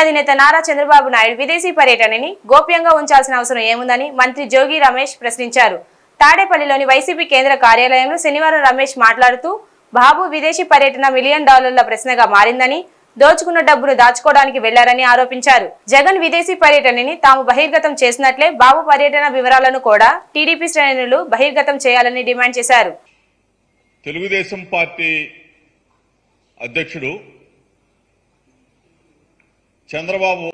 అధినేత నారా చంద్రబాబు నాయుడు విదేశీ పర్యటనని గోప్యంగా ఉంచాల్సిన అవసరం ఏముందని మంత్రి జోగి రమేష్ ప్రశ్నించారు. తాడేపల్లిలోని వైసీపీ కేంద్ర కార్యాలయంలో శనివారం రమేష్ మాట్లాడుతూ బాబు విదేశీ పర్యటన మిలియన్ డాలర్ల ప్రశ్నగా మారిందని దోచుకున్న డబ్బును దాచుకోవడానికి వెళ్ళారని ఆరోపించారు. జగన్ విదేశీ పర్యటనని తాము బహిర్గతం చేసినట్లే బాబు పర్యటన వివరాలను కూడా టీడీపీ శ్రేణులు బహిర్గతం చేయాలని డిమాండ్ చేశారు. తెలుగుదేశం పార్టీ అధ్యక్షుడు చంద్రబాబు.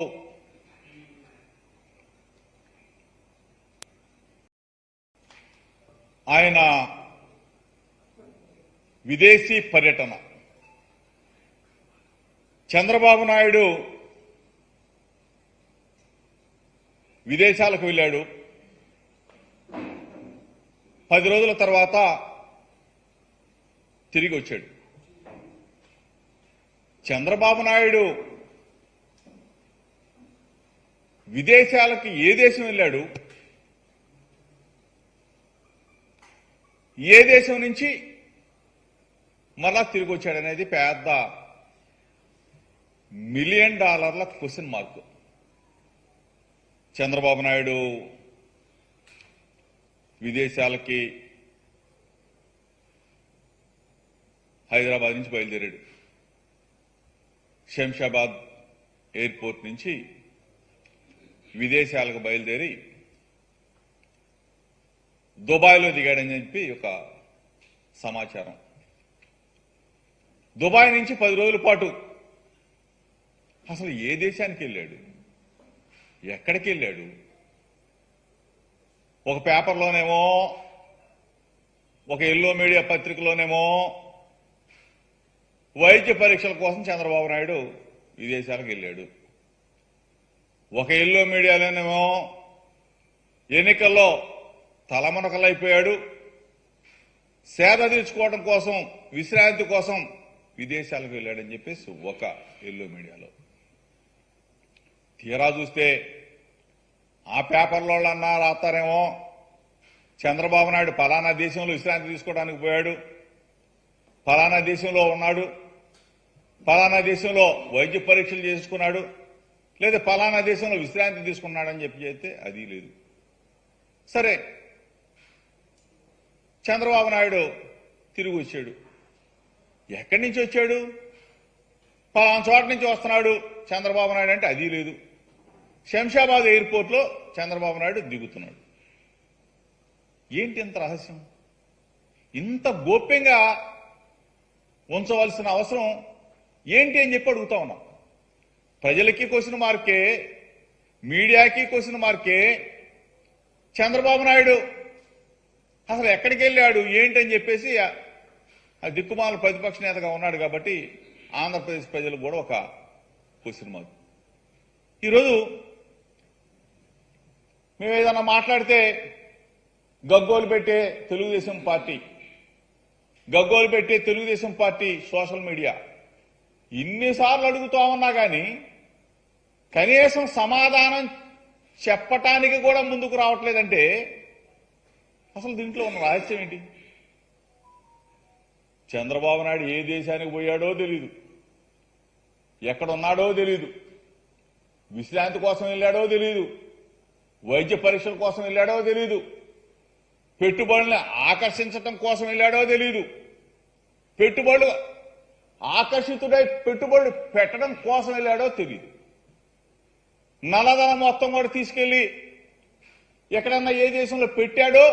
ఆయన విదేశీ పర్యటన. చంద్రబాబు నాయుడు విదేశాలకు వెళ్ళాడు. పది రోజుల తర్వాత తిరిగి వచ్చాడు. చంద్రబాబు నాయుడు విదేశాలకి ఏ దేశం వెళ్ళాడు? ఏ దేశం నుంచి మరలా తిరిగి వచ్చాడు అనేది పెద్ద మిలియన్ డాలర్ల క్వశ్చన్ మార్క్. చంద్రబాబు నాయుడు విదేశాలకి హైదరాబాద్ నుంచి బయలుదేరాడు. శంషాబాద్ ఎయిర్పోర్ట్ నుంచి విదేశాలకు బయలుదేరి దుబాయ్లో దిగాడని చెప్పి ఒక సమాచారం. దుబాయ్ నుంచి పది రోజుల పాటు అసలు ఏ దేశానికి వెళ్ళాడు? ఎక్కడికి వెళ్ళాడు? ఒక పేపర్లోనేమో ఒక ఎల్లో మీడియా పత్రికలోనేమో వైద్య పరీక్షల కోసం చంద్రబాబు నాయుడు విదేశాలకు వెళ్ళాడు. ఒక ఎల్లో మీడియాలోనేమో ఎన్నికల్లో తలమునకలైపోయాడు. సేద తీర్చుకోవడం కోసం విశ్రాంతి కోసం విదేశాలకు వెళ్ళాడని చెప్పేసి ఒక ఎల్లో మీడియాలో. తీరా చూస్తే ఆ పేపర్లో అన్నా రాస్తారేమో. చంద్రబాబు నాయుడు పలానా దేశంలో విశ్రాంతి తీసుకోవడానికి పోయాడు. ఫలానా దేశంలో ఉన్నాడు. ఫలానా దేశంలో వైద్య పరీక్షలు చేసుకున్నాడు. లేదా ఫలానా దేశంలో విశ్రాంతి తీసుకున్నాడని చెప్పి చెప్తే అది లేదు. సరే చంద్రబాబు నాయుడు తిరిగి వచ్చాడు. ఎక్కడి నుంచి వచ్చాడు? పలానా చోట నుంచి వస్తున్నాడు చంద్రబాబు నాయుడు అంటే అది లేదు. శంషాబాద్ ఎయిర్పోర్ట్లో చంద్రబాబు నాయుడు దిగుతున్నాడు. ఏంటి ఇంత రహస్యం? ఇంత గోప్యంగా ఉంచవలసిన అవసరం ఏంటి అని చెప్పి అడుగుతా ఉన్నాం. ప్రజలకి క్వశ్చన్ మార్కే మీడియాకి క్వశ్చన్ మార్కే చంద్రబాబు నాయుడు. అసలు ఎక్కడికి వెళ్ళాడు ఏంటి అని చెప్పేసి ఆ- దిక్కుమాల ప్రతిపక్ష నేతగా ఉన్నాడు కాబట్టి ఆంధ్రప్రదేశ్ ప్రజలకు కూడా ఒక క్వశ్చన్ మార్క్. ఈరోజు మేము ఏదైనా మాట్లాడితే గగ్గోలు పెట్టే తెలుగుదేశం పార్టీ గగ్గోలు పెట్టే తెలుగుదేశం పార్టీ సోషల్ మీడియా ఇన్నిసార్లు అడుగుతా ఉన్నా కానీ కనీసం సమాధానం చెప్పటానికి కూడా ముందుకు రావట్లేదంటే అసలు దీంట్లో ఉన్న రహస్యం ఏంటి? చంద్రబాబు నాయుడు ఏ దేశానికి పోయాడో తెలీదు. ఎక్కడున్నాడో తెలీదు. విశ్రాంతి కోసం వెళ్ళాడో తెలీదు. వైద్య పరీక్షల కోసం వెళ్ళాడో తెలీదు. పెట్టుబడుల్ని ఆకర్షించటం కోసం వెళ్ళాడో తెలీదు. పెట్టుబడులు ఆకర్షితుడై పెట్టుబడులు పెట్టడం కోసం వెళ్ళాడో తెలియదు నల్లధనం మొత్తం కూడా తీసుకెళ్ళి ఎక్కడన్నా ఏ దేశంలో పెట్టాడో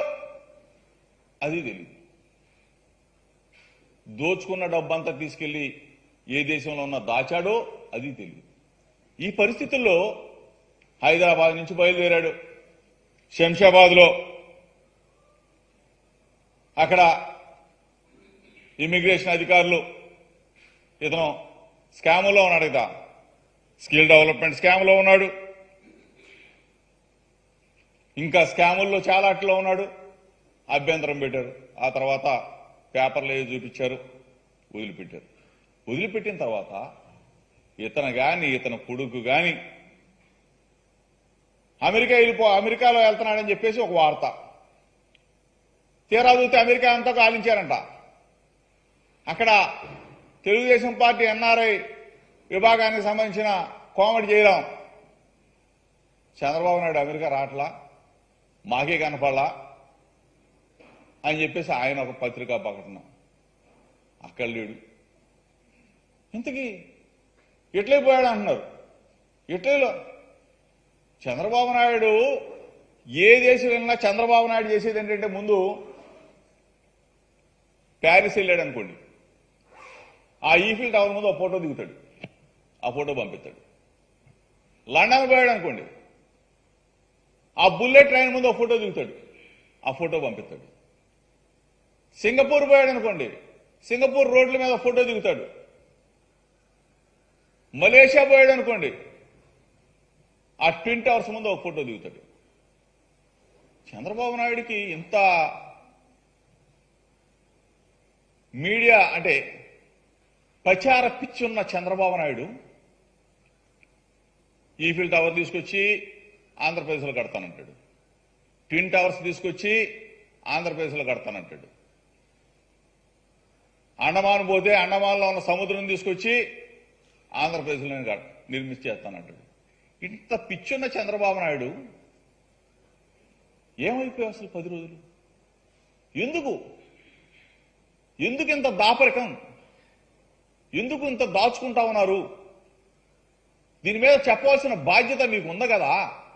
అది తెలియదు దోచుకున్న డబ్బంతా తీసుకెళ్ళి ఏ దేశంలో ఉన్న దాచాడో అది తెలియదు ఈ పరిస్థితుల్లో హైదరాబాద్ నుంచి బయలుదేరాడు. శంషాబాద్లో అక్కడ ఇమిగ్రేషన్ అధికారులు ఇతను స్కాములో ఉన్నాడు కదా స్కిల్ డెవలప్మెంట్ స్కామ్లో ఉన్నాడు. ఇంకా స్కాముల్లో చాలా అట్లా ఉన్నాడు. అభ్యంతరం పెట్టారు. ఆ తర్వాత పేపర్లు ఏవి చూపించారు? వదిలిపెట్టారు. వదిలిపెట్టిన తర్వాత ఇతను కానీ ఇతను కొడుకు గాని అమెరికా వెళ్ళిపో అమెరికాలో వెళ్తున్నాడని చెప్పేసి ఒక వార్త. తీరా చూస్తే అమెరికా అంతా కాలించారంట. అక్కడ తెలుగుదేశం పార్టీ ఎన్ఆర్ఐ విభాగానికి సంబంధించిన కోమటి చేయరాం చంద్రబాబు నాయుడు అమెరికా రావట్లా? మాకే కనపడలా? అని చెప్పేసి ఆయన ఒక పత్రికా ప్రకటన. అక్కడ లేడు. ఇంతకీ ఇట్లే పోయాడు అంటున్నారు. ఇట్లీలో చంద్రబాబు నాయుడు ఏ దేశం వెళ్ళినా చంద్రబాబు నాయుడు చేసేది ఏంటంటే ముందు ప్యారిస్ వెళ్ళాడు అనుకోండి. ఆ ఈఫిల్ టవర్ ముందు ఒక ఫోటో దిగుతాడు. ఆ ఫోటో పంపిస్తాడు. లండన్ పోయాడు అనుకోండి. ఆ బుల్లెట్ ట్రైన్ ముందు ఒక ఫోటో దిగుతాడు. ఆ ఫోటో పంపిస్తాడు. సింగపూర్ పోయాడు అనుకోండి. సింగపూర్ రోడ్ల మీద ఫోటో దిగుతాడు. మలేషియా పోయాడు అనుకోండి. ఆ ట్విన్ టవర్స్ ముందు ఒక ఫోటో దిగుతాడు. చంద్రబాబు నాయుడికి ఇంత మీడియా అంటే ప్రచార పిచ్చి ఉన్న చంద్రబాబు నాయుడు ఈఫిల్ టవర్ తీసుకొచ్చి ఆంధ్రప్రదేశ్లో కడతానంటాడు. ట్విన్ టవర్స్ తీసుకొచ్చి ఆంధ్రప్రదేశ్లో కడతానంటాడు. అండమాన్ పోతే అండమాన్లో ఉన్న సముద్రం తీసుకొచ్చి ఆంధ్రప్రదేశ్లో నిర్మించేస్తానంటాడు ఇంత పిచ్చున్న చంద్రబాబు నాయుడు ఏమైపోయావు అసలు పది రోజులు? ఎందుకు? ఎందుకు ఇంత దాపరికం? ఎందుకు ఇంత దాచుకుంటా ఉన్నారు? దీని మీద చెప్పవలసిన బాధ్యత మీకు ఉంది కదా?